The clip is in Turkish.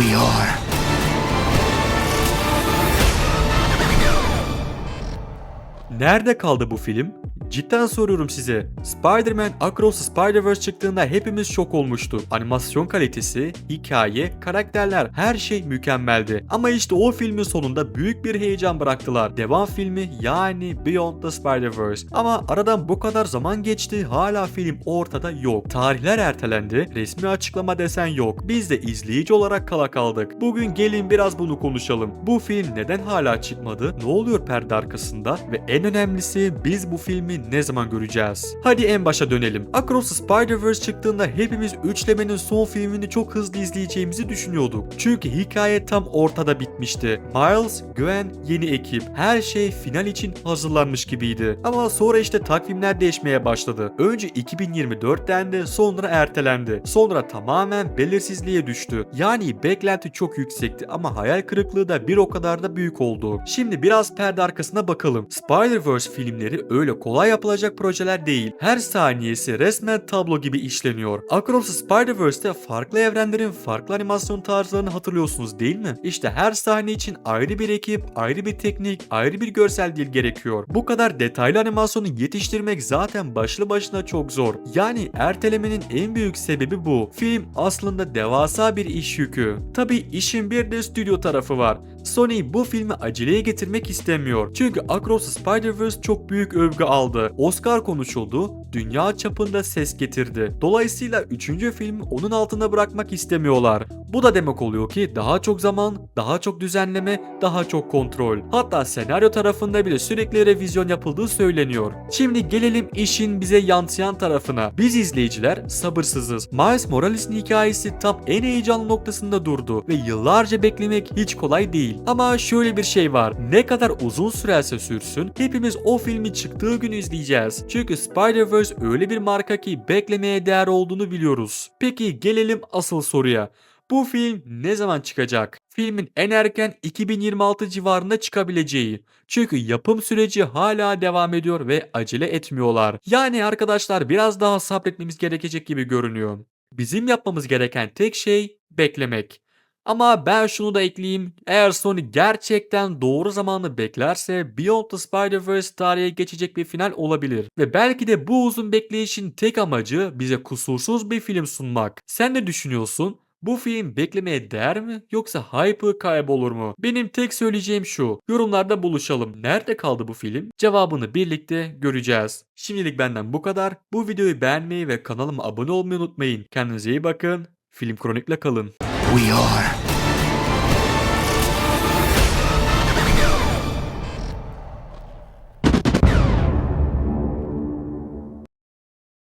We are. Nerede kaldı bu film? Cidden soruyorum size. Spider-Man Across the Spider-Verse çıktığında hepimiz şok olmuştuk. Animasyon kalitesi, hikaye, karakterler her şey mükemmeldi. Ama işte o filmin sonunda büyük bir heyecan bıraktılar. Devam filmi yani Beyond the Spider-Verse. Ama aradan bu kadar zaman geçti hala film ortada yok. Tarihler ertelendi, resmi açıklama desen yok. Biz de izleyici olarak kala kaldık. Bugün gelin biraz bunu konuşalım. Bu film neden hala çıkmadı? Ne oluyor perde arkasında? Ve en önemlisi biz bu filmi ne zaman göreceğiz? Hadi en başa dönelim. Across the Spider-Verse çıktığında hepimiz üçlemenin son filmini çok hızlı izleyeceğimizi düşünüyorduk. Çünkü hikaye tam ortada bitmişti. Miles, Gwen, yeni ekip her şey final için hazırlanmış gibiydi. Ama sonra işte takvimler değişmeye başladı. Önce 2024 dendi sonra ertelendi. Sonra tamamen belirsizliğe düştü. Yani beklenti çok yüksekti ama hayal kırıklığı da bir o kadar da büyük oldu. Şimdi biraz perde arkasına bakalım. Spider-Verse filmleri öyle kolay yapılacak projeler değil. Her saniyesi resmen tablo gibi işleniyor. Across the Spider-Verse'te farklı evrenlerin farklı animasyon tarzlarını hatırlıyorsunuz değil mi? İşte her sahne için ayrı bir ekip, ayrı bir teknik, ayrı bir görsel dil gerekiyor. Bu kadar detaylı animasyonu yetiştirmek zaten başlı başına çok zor. Yani ertelemenin en büyük sebebi bu. Film aslında devasa bir iş yükü. Tabi işin bir de stüdyo tarafı var. Sony bu filmi aceleye getirmek istemiyor. Çünkü Across the Spider-Verse çok büyük övgü aldı. Oscar konuşuldu, dünya çapında ses getirdi. Dolayısıyla 3. filmi onun altında bırakmak istemiyorlar. Bu da demek oluyor ki daha çok zaman, daha çok düzenleme, daha çok kontrol. Hatta senaryo tarafında bile sürekli revizyon yapıldığı söyleniyor. Şimdi gelelim işin bize yansıyan tarafına. Biz izleyiciler sabırsızız. Miles Morales'in hikayesi tam en heyecanlı noktasında durdu ve yıllarca beklemek hiç kolay değil. Ama şöyle bir şey var. Ne kadar uzun sürerse sürsün hepimiz o filmi çıktığı gün izleyeceğiz. Çünkü Spider-Verse öyle bir marka ki beklemeye değer olduğunu biliyoruz. Peki gelelim asıl soruya. Bu film ne zaman çıkacak? Filmin en erken 2026 civarında çıkabileceği. Çünkü yapım süreci hala devam ediyor ve acele etmiyorlar. Yani arkadaşlar biraz daha sabretmemiz gerekecek gibi görünüyor. Bizim yapmamız gereken tek şey beklemek. Ama ben şunu da ekleyeyim. Eğer Sony gerçekten doğru zamanı beklerse Beyond the Spider-Verse tarihe geçecek bir final olabilir. Ve belki de bu uzun bekleyişin tek amacı bize kusursuz bir film sunmak. Sen ne düşünüyorsun? Bu film beklemeye değer mi yoksa hype'ı kaybolur mu? Benim tek söyleyeceğim şu. Yorumlarda buluşalım. Nerede kaldı bu film? Cevabını birlikte göreceğiz. Şimdilik benden bu kadar. Bu videoyu beğenmeyi ve kanalıma abone olmayı unutmayın. Kendinize iyi bakın. Film Kronik'le kalın. We are.